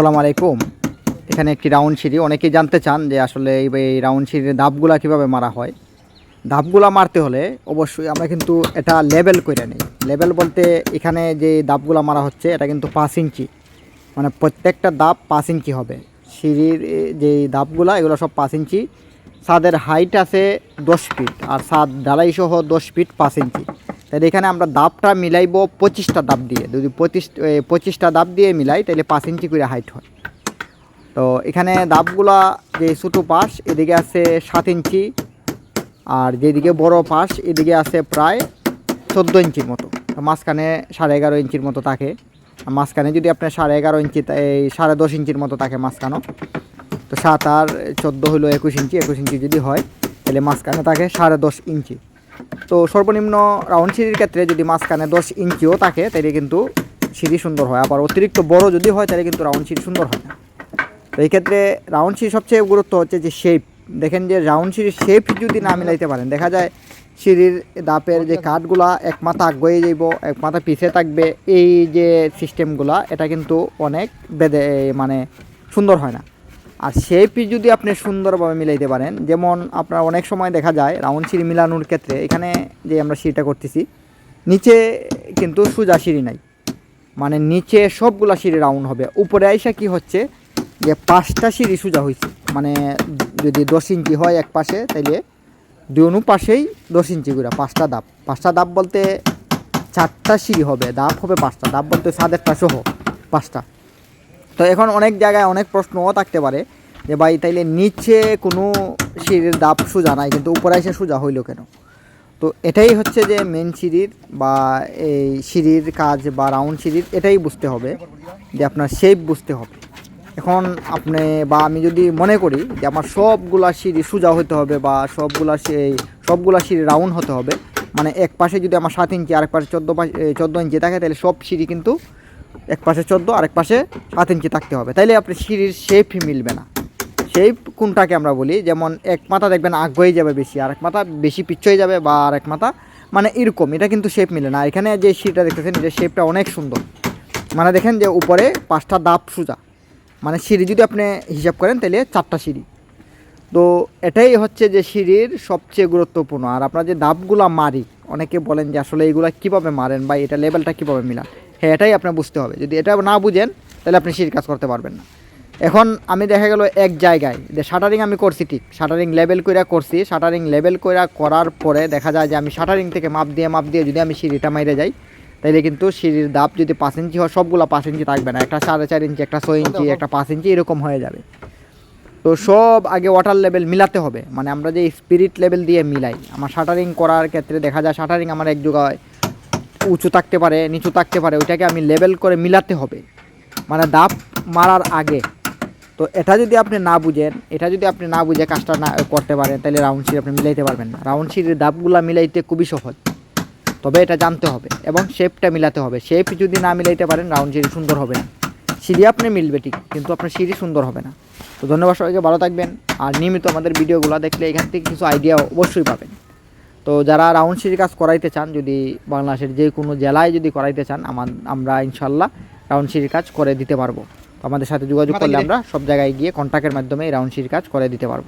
আসসালামু আলাইকুম। এখানে একটি রাউন্ড সিঁড়ি। অনেকেই জানতে চান যে আসলে এই রাউন্ড সিঁড়ির ধাপগুলা কীভাবে মারা হয়। ধাপগুলা মারতে হলে অবশ্যই আমরা কিন্তু এটা লেবেল করে নিই। লেবেল বলতে এখানে যে ধাপগুলা মারা হচ্ছে, এটা কিন্তু পাঁচ ইঞ্চি। মানে প্রত্যেকটা ধাপ পাঁচ ইঞ্চি হবে। সিঁড়ির যে ধাপগুলা, এগুলো সব পাঁচ ইঞ্চি। ছাদের হাইট আছে দশ ফিট আর ছাদ ঢালাই সহ দশ ফিট পাঁচ ইঞ্চি। তাহলে এখানে আমরা দাপটা মিলাইব পঁচিশটা দাপ দিয়ে। যদি পঁচিশ পঁচিশটা দাপ দিয়ে মিলাই, তাহলে পাঁচ ইঞ্চি করে হাইট হয়। তো এখানে দাপগুলা যে ছোটো পাশ, এদিকে আছে সাত ইঞ্চি, আর যেদিকে বড় পাশ, এদিকে আছে প্রায় চোদ্দ ইঞ্চির মতো। মাঝখানে সাড়ে এগারো ইঞ্চির মতো থাকে। মাঝখানে যদি আপনার সাড়ে এগারো ইঞ্চি এই সাড়ে দশ ইঞ্চির মতো থাকে মাঝখানেও তো সাত আর চোদ্দ হলো একুশ ইঞ্চি। একুশ ইঞ্চি যদি হয়, তাহলে মাঝখানে থাকে সাড়ে দশ ইঞ্চি। তো সর্বনিম্ন রাউন্ড সিঁড়ির ক্ষেত্রে যদি মাঝখানে দশ ইঞ্চিও থাকে তাহলে কিন্তু সিঁড়ি সুন্দর হয়। আবার অতিরিক্ত বড় যদি হয় তাহলে কিন্তু রাউন্ড সিঁড়ি সুন্দর হয় না। তো এই ক্ষেত্রে রাউন্ড সিঁড়ি সবচেয়ে গুরুত্ব হচ্ছে যে শেপ দেখেন যে রাউন্ড সিঁড়ির শেপ যদি না মিলাইতে পারেন, দেখা যায় সিঁড়ির দাপের যে কাঠগুলা এক মাথা আগে যাইব, এক মাথা পিছে থাকবে, এই যে সিস্টেমগুলা এটা কিন্তু অনেক বেদে মানে সুন্দর হয় না। আর শেপই যদি আপনি সুন্দরভাবে মিলাইতে পারেন, যেমন আপনার অনেক সময় দেখা যায় রাউন্ড সিঁড়ি মিলানোর ক্ষেত্রে, এখানে যে আমরা সিঁড়িটা করতেছি, নিচে কিন্তু সোজা সিঁড়ি নাই। মানে নিচে সবগুলা সিঁড়ি রাউন্ড হবে। উপরে আইসা কি হচ্ছে যে পাঁচটা সিঁড়ি সোজা হয়েছে মানে যদি দশ ইঞ্চি হয় এক পাশে, তাইলে দুনো পাশেই দশ ইঞ্চি করে, পাঁচটা দাপ পাঁচটা দাপ বলতে চারটা সিঁড়ি হবে দাপ হবে পাঁচটা। দাপ বলতে সাদেরটা সহ পাঁচটা। তো এখন অনেক জায়গায় অনেক প্রশ্নও থাকতে পারে যে ভাই তাইলে নিচে কোনো সিঁড়ির দাপ সোজা নাই, কিন্তু উপরে এসে সোজা হইল কেন? তো এটাই হচ্ছে যে মেন সিঁড়ির বা এই সিঁড়ির কাজ বা রাউন্ড সিঁড়ির এটাই বুঝতে হবে যে আপনার শেপ বুঝতে হবে। এখন আপনি বা আমি যদি মনে করি যে আমার সবগুলা সিঁড়ি সোজা হতে হবে বা সবগুলা সেই সবগুলা সিঁড়ি রাউন্ড হতে হবে মানে এক পাশে যদি আমার সাত ইঞ্চি, আরেক পাশে চোদ্দ পাশে চোদ্দ ইঞ্চি থাকে তাহলে সব সিঁড়ি কিন্তু এক পাশে চোদ্দ, আরেক পাশে সাত ইঞ্চি থাকতে হবে। তাইলে আপনি সিঁড়ির শেপই মিলবে না। শেপ কোনটাকে আমরা বলি? যেমন এক মাথা দেখবেন আগ হয়ে যাবে বেশি আর এক মাথা বেশি পিছ হয়ে যাবে বা আর এক মাথা মানে এরকম, এটা কিন্তু শেপ মিলে না। এখানে যে সিঁড়িটা দেখতেছেন, এটা শেপটা অনেক সুন্দর। মানে দেখেন যে উপরে পাঁচটা দাপ সোজা। মানে সিঁড়ি যদি আপনি হিসাব করেন তাহলে চারটা সিঁড়ি। তো এটাই হচ্ছে যে সিঁড়ির সবচেয়ে গুরুত্বপূর্ণ। আর আপনার যে দাপগুলা মারি অনেকে বলেন যে আসলে এইগুলা কীভাবে মারেন বা এটা লেভেলটা কীভাবে মিলান? হ্যাঁ এটাই আপনার বুঝতে হবে। যদি এটা না বুঝেন, তাহলে আপনি সিঁড়ির কাজ করতে পারবেন না। এখন আমি দেখা গেল এক জায়গায়, যে শাটারিং আমি করছি ঠিক। শাটারিং লেভেল কইরা করছি। শাটারিং লেভেল কইরা করার পরে দেখা যায় যে আমি শাটারিং থেকে মাপ দিয়ে মাপ দিয়ে যদি আমি সিঁড়িটা মাইরে যাই, তাইলে কিন্তু সিঁড়ির দাপ যদি পাঁচ ইঞ্চি হয়, সবগুলো পাঁচ ইঞ্চি থাকবে না। একটা সাড়ে চার ইঞ্চি, একটা ছয় ইঞ্চি, একটা পাঁচ ইঞ্চি, এরকম হয়ে যাবে। তো সব আগে ওয়াটার লেভেল মিলাতে হবে। মানে আমরা যে স্পিরিট লেভেল দিয়ে মিলাই। আমার শাটারিং করার ক্ষেত্রে দেখা যায় শাটারিং আমার এক জায়গায় উঁচু থাকতে পারে, নিচু থাকতে পারে, ওইটাকে আমি লেবেল করে মিলাতে হবে। মানে দাপ মারার আগে। তো এটা যদি আপনি না বুঝেন, এটা যদি আপনি না বুঝে কাজটা না করতে পারেন, তাহলে রাউন্ড সিট আপনি মিলাইতে পারবেন না। রাউন্ড সিটের দাপগুলা মিলাইতে খুবই সহজ। তবে এটা জানতে হবে এবং শেপটা মিলাতে হবে। শেপ যদি না মিলাইতে পারেন, রাউন্ড সিঁড়ি সুন্দর হবে না। সিঁড়ি আপনি মিলবে ঠিক, কিন্তু আপনার সিঁড়ি সুন্দর হবে না। তো ধন্যবাদ সবাইকে, ভালো থাকবেন। আর নিয়মিত আমাদের ভিডিওগুলো দেখলে এখান থেকে কিছু আইডিয়া অবশ্যই পাবেন। তো যারা রাউন্ড সিটির কাজ করাইতে চান যদি বাংলাদেশের যে কোনো জেলায় যদি করাইতে চান আমার আমরা ইনশাল্লাহ রাউন্ড সিটির কাজ করে দিতে পারব। তো আমাদের সাথে যোগাযোগ করলে আমরা সব জায়গায় গিয়ে কন্ট্যাক্টের মাধ্যমে রাউন্ড সিটির কাজ করে দিতে পারব।